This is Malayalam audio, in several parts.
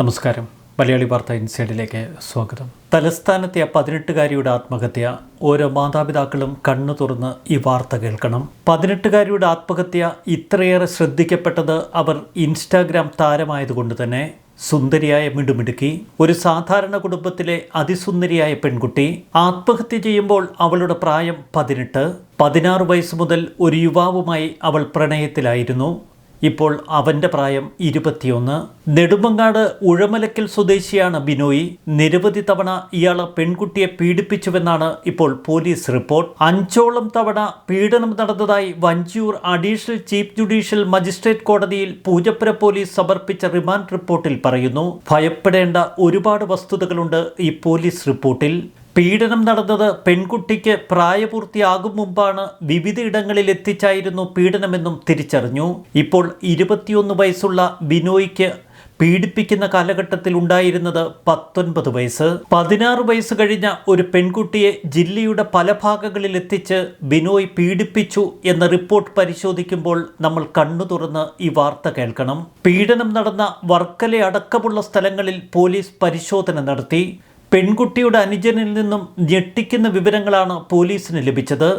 നമസ്കാരം. മലയാളി വാർത്ത ഇൻസൈഡിലേക്ക് സ്വാഗതം. തലസ്ഥാനത്തെ പതിനെട്ടുകാരിയുടെ ആത്മഹത്യ ഓരോ മാതാപിതാക്കളും കണ്ണു തുറന്ന് ഈ വാർത്ത കേൾക്കണം. പതിനെട്ടുകാരിയുടെ ആത്മഹത്യ ഇത്രയേറെ ശ്രദ്ധിക്കപ്പെട്ടത് അവർ ഇൻസ്റ്റാഗ്രാം താരമായതുകൊണ്ട് തന്നെ. സുന്ദരിയായ മിടുമിടുക്കി ഒരു സാധാരണ കുടുംബത്തിലെ അതിസുന്ദരിയായ പെൺകുട്ടി. ആത്മഹത്യ ചെയ്യുമ്പോൾ അവളുടെ പ്രായം പതിനെട്ട്. പതിനാറ് വയസ്സ് മുതൽ ഒരു യുവാവുമായി അവൾ പ്രണയത്തിലായിരുന്നു. ഇപ്പോൾ അവന്റെ പ്രായം ഇരുപത്തിയൊന്ന്. നെടുമ്പങ്ങാട് ഉഴമലക്കൽ സ്വദേശിയാണ് ബിനോയി. നിരവധി തവണ ഇയാൾ പെൺകുട്ടിയെ പീഡിപ്പിച്ചുവെന്നാണ് ഇപ്പോൾ പോലീസ് റിപ്പോർട്ട്. അഞ്ചോളം തവണ പീഡനം നടന്നതായി Vanchiyoor additional chief judicial magistrate കോടതിയിൽ പൂജപ്പുര പോലീസ് സമർപ്പിച്ച റിമാൻഡ് റിപ്പോർട്ടിൽ പറയുന്നു. ഭയപ്പെടേണ്ട ഒരുപാട് വസ്തുതകളുണ്ട് ഈ പോലീസ് റിപ്പോർട്ടിൽ. പീഡനം നടന്നത് പെൺകുട്ടിക്ക് പ്രായപൂർത്തിയാകും മുമ്പാണ് വിവിധയിടങ്ങളിൽ എത്തിച്ചായിരുന്നു പീഡനമെന്നും തിരിച്ചറിഞ്ഞു. ഇപ്പോൾ ഇരുപത്തിയൊന്ന് വയസ്സുള്ള ബിനോയ്ക്ക് പീഡിപ്പിക്കുന്ന കാലഘട്ടത്തിൽ ഉണ്ടായിരുന്നത് പത്തൊൻപത് വയസ്സ്. പതിനാറ് വയസ്സ് കഴിഞ്ഞ ഒരു പെൺകുട്ടിയെ ജില്ലയുടെ പല ഭാഗങ്ങളിൽ എത്തിച്ച് ബിനോയ് പീഡിപ്പിച്ചു എന്ന റിപ്പോർട്ട് പരിശോധിക്കുമ്പോൾ നമ്മൾ കണ്ണു തുറന്ന് ഈ വാർത്ത കേൾക്കണം. പീഡനം നടന്ന വർക്കല അടക്കമുള്ള സ്ഥലങ്ങളിൽ പോലീസ് പരിശോധന നടത്തി. പെൺകുട്ടിയുടെ അനുജനിൽ നിന്നും ഞെട്ടിക്കുന്ന വിവരങ്ങളാണ് പോലീസിന് ലഭിച്ചത്.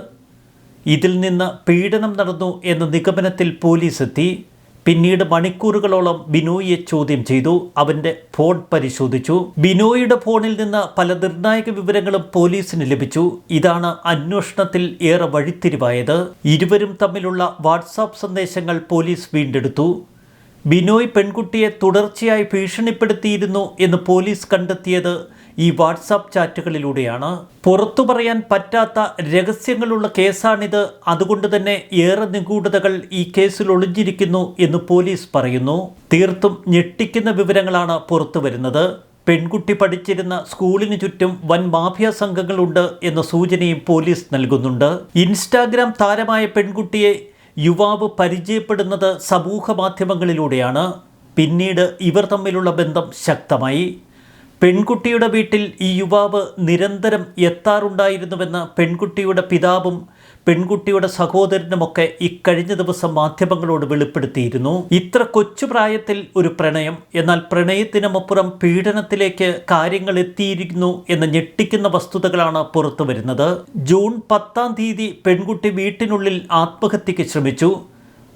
ഇതിൽ നിന്ന് പീഡനം നടന്നു എന്ന നിഗമനത്തിൽ പോലീസ് എത്തി പിന്നീട് മണിക്കൂറുകളോളം ബിനോയിയെ ചോദ്യം ചെയ്തു. അവന്റെ ഫോൺ പരിശോധിച്ചു. ബിനോയിയുടെ ഫോണിൽ നിന്ന് പല നിർണായക വിവരങ്ങളും പോലീസിന് ലഭിച്ചു. ഇതാണ് അന്വേഷണത്തിൽ ഏറെ വഴിത്തിരിവായത്. ഇരുവരും തമ്മിലുള്ള വാട്സാപ്പ് സന്ദേശങ്ങൾ പോലീസ് വീണ്ടെടുത്തു. ബിനോയ് പെൺകുട്ടിയെ തുടർച്ചയായി ഭീഷണിപ്പെടുത്തിയിരുന്നു എന്ന് പോലീസ് കണ്ടെത്തിയത് ഈ വാട്സാപ്പ് ചാറ്റുകളിലൂടെയാണ്. പുറത്തു പറയാൻ പറ്റാത്ത രഹസ്യങ്ങളുള്ള കേസാണിത്. അതുകൊണ്ട് തന്നെ ഏറെ നിഗൂഢതകൾ ഈ കേസിൽ ഒളിഞ്ഞിരിക്കുന്നു എന്ന് പോലീസ് പറയുന്നു. തീർത്തും ഞെട്ടിക്കുന്ന വിവരങ്ങളാണ് പുറത്തു വരുന്നത്. പെൺകുട്ടി പഠിച്ചിരുന്ന സ്കൂളിന് ചുറ്റും വൻ മാഫിയ സംഘങ്ങളുണ്ട് എന്ന സൂചനയും പോലീസ് നൽകുന്നുണ്ട്. ഇൻസ്റ്റാഗ്രാം താരമായ പെൺകുട്ടിയെ യുവാവ് പരിചയപ്പെടുന്നത് സമൂഹ മാധ്യമങ്ങളിലൂടെയാണ് പിന്നീട് ഇവർ തമ്മിലുള്ള ബന്ധം ശക്തമായി. പെൺകുട്ടിയുടെ വീട്ടിൽ ഈ യുവാവ് നിരന്തരം എത്താറുണ്ടായിരുന്നുവെന്ന് പെൺകുട്ടിയുടെ പിതാവും പെൺകുട്ടിയുടെ സഹോദരനുമൊക്കെ ഇക്കഴിഞ്ഞ ദിവസം മാധ്യമങ്ങളോട് വെളിപ്പെടുത്തിയിരുന്നു. ഇത്ര കൊച്ചു പ്രായത്തിൽ ഒരു പ്രണയം എന്നാൽ പ്രണയത്തിനുമപ്പുറം പീഡനത്തിലേക്ക് കാര്യങ്ങൾ എത്തിയിരിക്കുന്നു എന്ന് ഞെട്ടിക്കുന്ന വസ്തുതകളാണ് പുറത്തു വരുന്നത് ജൂൺ പത്താം തീയതി പെൺകുട്ടി വീട്ടിനുള്ളിൽ ആത്മഹത്യയ്ക്ക് ശ്രമിച്ചു.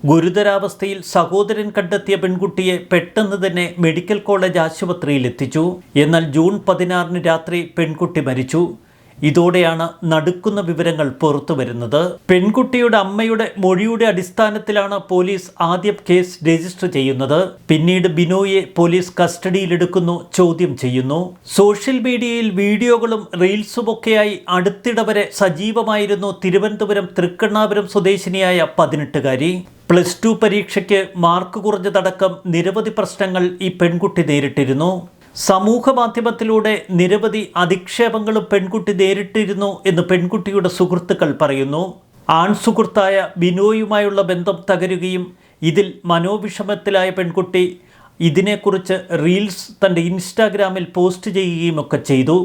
ഗുരുതരാവസ്ഥയിൽ സഹോദരൻ കണ്ടെത്തിയ പെൺകുട്ടിയെ പെട്ടെന്ന് തന്നെ മെഡിക്കൽ കോളേജ് ആശുപത്രിയിൽ എത്തിച്ചു എന്നാൽ ജൂൺ പതിനാറിന് രാത്രി പെൺകുട്ടി മരിച്ചു. ഇതോടെയാണ് നടുക്കുന്ന വിവരങ്ങൾ പുറത്തു വരുന്നത്. പെൺകുട്ടിയുടെ അമ്മയുടെ മൊഴിയുടെ അടിസ്ഥാനത്തിലാണ് പോലീസ് ആദ്യം കേസ് രജിസ്റ്റർ ചെയ്യുന്നത്. പിന്നീട് ബിനോയെ പോലീസ് കസ്റ്റഡിയിലെടുക്കുന്നു ചോദ്യം ചെയ്യുന്നു. സോഷ്യൽ മീഡിയയിൽ വീഡിയോകളും റീൽസും ഒക്കെയായി വരെ സജീവമായിരുന്നു തിരുവനന്തപുരം തൃക്കണ്ണാപുരം സ്വദേശിനിയായ പതിനെട്ടുകാരി. പ്ലസ് ടു പരീക്ഷയ്ക്ക് മാർക്ക് കുറഞ്ഞതടക്കം നിരവധി പ്രശ്നങ്ങൾ ഈ പെൺകുട്ടി നേരിട്ടിരുന്നു. സമൂഹ മാധ്യമത്തിലൂടെ നിരവധി അധിക്ഷേപങ്ങളും പെൺകുട്ടി നേരിട്ടിരുന്നു എന്ന് പെൺകുട്ടിയുടെ സുഹൃത്തുക്കൾ പറയുന്നു. ആൺ സുഹൃത്തായ ബിനോയുമായുള്ള ബന്ധം തകരുകയും ഇതിൽ മനോവിഷമത്തിലായ പെൺകുട്ടി ഇതിനെക്കുറിച്ച് റീൽസ് തന്റെ ഇൻസ്റ്റാഗ്രാമിൽ പോസ്റ്റ് ചെയ്യുകയും ഒക്കെ ചെയ്തു.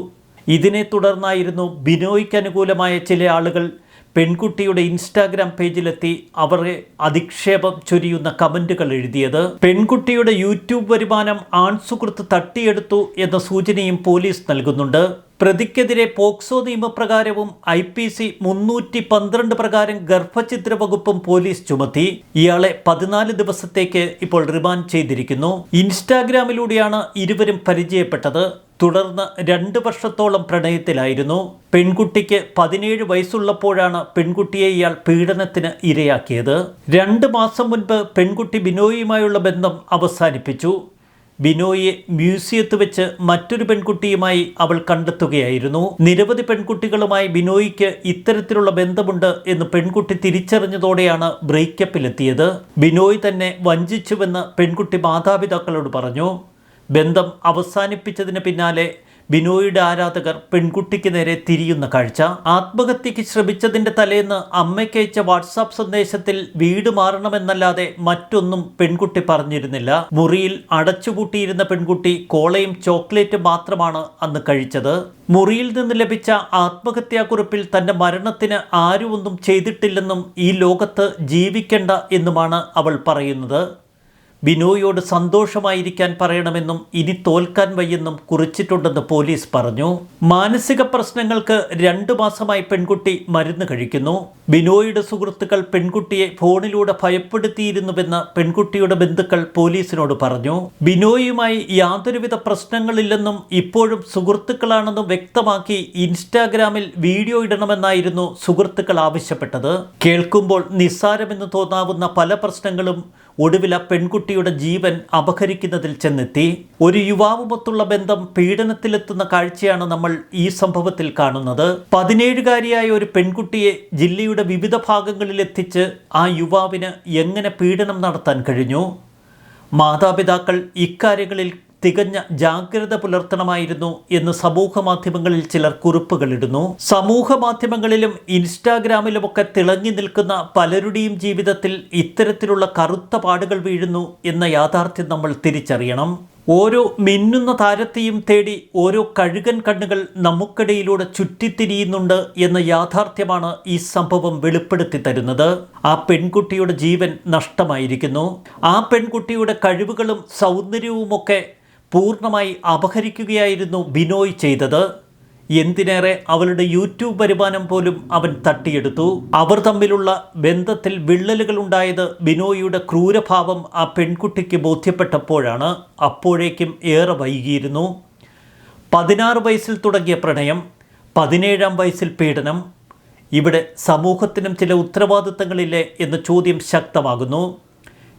ഇതിനെ തുടർന്നായിരുന്നു ബിനോയ്ക്ക് അനുകൂലമായ ചില ആളുകൾ പെൺകുട്ടിയുടെ ഇൻസ്റ്റാഗ്രാം പേജിലെത്തി അവരെ അധിക്ഷേപം ചൊരിയുന്ന കമന്റുകൾ എഴുതിയത്. പെൺകുട്ടിയുടെ യൂട്യൂബ് വരുമാനം ആൺസുഹൃത്ത് തട്ടിയെടുത്തു എന്ന സൂചനയും പോലീസ് നൽകുന്നുണ്ട്. പ്രതിക്കെതിരെ പോക്സോ നിയമപ്രകാരവും ഐ പി സി മുന്നൂറ്റി പന്ത്രണ്ട് പ്രകാരം ഗർഭചിത്ര വകുപ്പും പോലീസ് ചുമത്തി. ഇയാളെ പതിനാല് ദിവസത്തേക്ക് ഇപ്പോൾ റിമാൻഡ് ചെയ്തിരിക്കുന്നു. ഇൻസ്റ്റാഗ്രാമിലൂടെയാണ് ഇരുവരും പരിചയപ്പെട്ടത്. തുടർന്ന് രണ്ട് വർഷത്തോളം പ്രണയത്തിലായിരുന്നു. പെൺകുട്ടിക്ക് പതിനേഴ് വയസ്സുള്ളപ്പോഴാണ് പെൺകുട്ടിയെ ഇയാൾ പീഡനത്തിന് ഇരയാക്കിയത്. രണ്ട് മാസം മുൻപ് പെൺകുട്ടി ബിനോയിയുമായുള്ള ബന്ധം അവസാനിപ്പിച്ചു. ബിനോയിയെ മ്യൂസിയത്ത് വെച്ച് മറ്റൊരു പെൺകുട്ടിയുമായി അവൾ കണ്ടെത്തുകയായിരുന്നു. നിരവധി പെൺകുട്ടികളുമായി ബിനോയിക്ക് ഇത്തരത്തിലുള്ള ബന്ധമുണ്ട് എന്ന് പെൺകുട്ടി തിരിച്ചറിഞ്ഞതോടെയാണ് ബ്രേക്കപ്പിലെത്തിയത്. ബിനോയ് തന്നെ വഞ്ചിച്ചുവെന്ന് പെൺകുട്ടി മാതാപിതാക്കളോട് പറഞ്ഞു. ബന്ധം അവസാനിപ്പിച്ചതിന് പിന്നാലെ ബിനോയുടെ ആരാധകർ പെൺകുട്ടിക്ക് നേരെ തിരിയുന്ന കാഴ്ച. ആത്മഹത്യക്ക് ശ്രമിച്ചതിന്റെ തലേന്ന് അമ്മയ്ക്കയച്ച വാട്സാപ്പ് സന്ദേശത്തിൽ വീട് മാറണമെന്നല്ലാതെ മറ്റൊന്നും പെൺകുട്ടി പറഞ്ഞിരുന്നില്ല. മുറിയിൽ അടച്ചുപൂട്ടിയിരുന്ന പെൺകുട്ടി കോളയും ചോക്ലേറ്റും മാത്രമാണ് അന്ന് കഴിച്ചത്. മുറിയിൽ നിന്ന് ലഭിച്ച ആത്മഹത്യാക്കുറിപ്പിൽ തന്റെ മരണത്തിന് ആരും ഒന്നും ചെയ്തിട്ടില്ലെന്നും ഈ ലോകത്ത് ജീവിക്കേണ്ട എന്നുമാണ് അവൾ പറയുന്നത്. ബിനോയോട് സന്തോഷമായിരിക്കാൻ പറയണമെന്നും ഇനി തോൽക്കാൻ വയ്യെന്നും കുറിച്ചിട്ടുണ്ടെന്ന് പോലീസ് പറഞ്ഞു. മാനസിക പ്രശ്നങ്ങൾക്ക് രണ്ടു മാസമായി പെൺകുട്ടി മരുന്ന് കഴിക്കുന്നു. ബിനോയുടെ സുഹൃത്തുക്കൾ പെൺകുട്ടിയെ ഫോണിലൂടെ ഭയപ്പെടുത്തിയിരുന്നുവെന്ന് പെൺകുട്ടിയുടെ ബന്ധുക്കൾ പോലീസിനോട് പറഞ്ഞു. ബിനോയുമായി യാതൊരുവിധ പ്രശ്നങ്ങളില്ലെന്നും ഇപ്പോഴും സുഹൃത്തുക്കളാണെന്നും വ്യക്തമാക്കി ഇൻസ്റ്റാഗ്രാമിൽ വീഡിയോ ഇടണമെന്നായിരുന്നു സുഹൃത്തുക്കൾ ആവശ്യപ്പെട്ടത്. കേൾക്കുമ്പോൾ നിസ്സാരമെന്ന് തോന്നാവുന്ന പല പ്രശ്നങ്ങളും ഒടുവിൽ ആ പെൺകുട്ടിയുടെ ജീവൻ അപഹരിക്കുന്നതിൽ ചെന്നെത്തി. ഒരു യുവാവുമൊത്തുള്ള ബന്ധം പീഡനത്തിലെത്തുന്ന കാഴ്ചയാണ് നമ്മൾ ഈ സംഭവത്തിൽ കാണുന്നത്. പതിനേഴുകാരിയായ ഒരു പെൺകുട്ടിയെ ജില്ലയുടെ വിവിധ ഭാഗങ്ങളിൽ എത്തിച്ച് ആ യുവാവിന് എങ്ങനെ പീഡനം നടത്താൻ കഴിഞ്ഞു? മാതാപിതാക്കൾ ഇക്കാര്യങ്ങളിൽ തികഞ്ഞ ജാഗ്രത പുലർത്തണമായിരുന്നു എന്ന് സമൂഹ മാധ്യമങ്ങളിൽ ചിലർ കുറിപ്പുകളിടുന്നു. സമൂഹ മാധ്യമങ്ങളിലും ഇൻസ്റ്റാഗ്രാമിലുമൊക്കെ തിളങ്ങി നിൽക്കുന്ന പലരുടെയും ജീവിതത്തിൽ ഇത്തരത്തിലുള്ള കറുത്ത പാടുകൾ വീഴുന്നു എന്ന യാഥാർത്ഥ്യം നമ്മൾ തിരിച്ചറിയണം. ഓരോ മിന്നുന്ന താരത്തെയും തേടി ഓരോ കഴുകൻ കണ്ണുകൾ നമുക്കിടയിലൂടെ ചുറ്റിത്തിരിയുന്നുണ്ട് എന്ന യാഥാർത്ഥ്യമാണ് ഈ സംഭവം വെളിപ്പെടുത്തി തരുന്നത്. ആ പെൺകുട്ടിയുടെ ജീവൻ നഷ്ടമായിരിക്കുന്നു. ആ പെൺകുട്ടിയുടെ കഴിവുകളും സൗന്ദര്യവുമൊക്കെ പൂർണമായി അപഹരിക്കുകയായിരുന്നു ബിനോയ് ചെയ്തത്. എന്തിനേറെ അവളുടെ യൂട്യൂബ് വരുമാനം പോലും അവൻ തട്ടിയെടുത്തു. അവർ തമ്മിലുള്ള ബന്ധത്തിൽ വിള്ളലുകൾ ഉണ്ടായത് ബിനോയിയുടെ ക്രൂരഭാവം ആ പെൺകുട്ടിക്ക് ബോധ്യപ്പെട്ടപ്പോഴാണ്. അപ്പോഴേക്കും ഏറെ വൈകിയിരുന്നു. പതിനാറ് വയസ്സിൽ തുടങ്ങിയ പ്രണയം പതിനേഴാം വയസ്സിൽ പീഡനം. ഇവിടെ സമൂഹത്തിനും ചില ഉത്തരവാദിത്തങ്ങളില്ലേ എന്ന ചോദ്യം ശക്തമാകുന്നു.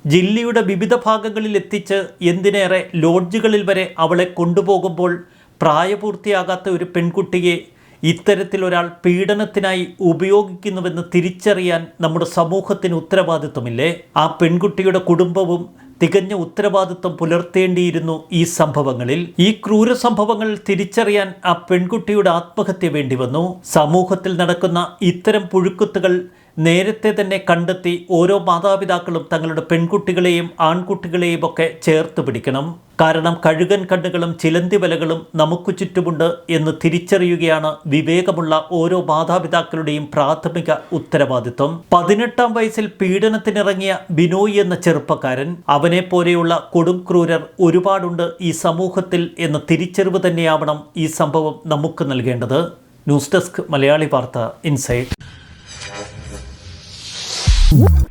ജില്ലയുടെ വിവിധ ഭാഗങ്ങളിൽ എത്തിച്ച് എന്തിനേറെ ലോഡ്ജുകളിൽ വരെ അവളെ കൊണ്ടുപോകുമ്പോൾ പ്രായപൂർത്തിയാകാത്ത ഒരു പെൺകുട്ടിയെ ഇത്തരത്തിലൊരാൾ പീഡനത്തിനായി ഉപയോഗിക്കുന്നുവെന്ന് തിരിച്ചറിയാൻ നമ്മുടെ സമൂഹത്തിന് ഉത്തരവാദിത്വമില്ലേ? ആ പെൺകുട്ടിയുടെ കുടുംബവും തികഞ്ഞ ഉത്തരവാദിത്വം പുലർത്തേണ്ടിയിരുന്നു ഈ സംഭവങ്ങളിൽ. ഈ ക്രൂര സംഭവങ്ങൾ തിരിച്ചറിയാൻ ആ പെൺകുട്ടിയുടെ ആത്മഹത്യ വേണ്ടി വന്നു. സമൂഹത്തിൽ നടക്കുന്ന ഇത്തരം പുഴുക്കുത്തുകൾ നേരത്തെ തന്നെ കണ്ടെത്തി ഓരോ മാതാപിതാക്കളും തങ്ങളുടെ പെൺകുട്ടികളെയും ആൺകുട്ടികളെയും ഒക്കെ ചേർത്ത് പിടിക്കണം. കാരണം കഴുകൻ കണ്ണുകളും ചിലന്തി വലകളും നമുക്ക് ചുറ്റുമുണ്ട് എന്ന് തിരിച്ചറിയുകയാണ് വിവേകമുള്ള ഓരോ മാതാപിതാക്കളുടെയും പ്രാഥമിക ഉത്തരവാദിത്വം. പതിനെട്ടാം വയസ്സിൽ പീഡനത്തിനിറങ്ങിയ ബിനോയ് എന്ന ചെറുപ്പക്കാരൻ അവനെ പോലെയുള്ള കൊടും ക്രൂരർ ഒരുപാടുണ്ട് ഈ സമൂഹത്തിൽ എന്ന തിരിച്ചറിവ് തന്നെയാവണം ഈ സംഭവം നമുക്ക് നൽകേണ്ടത്. ന്യൂസ് ഡെസ്ക് മലയാളി വാർത്ത ഇൻസൈറ്റ്. Whoop.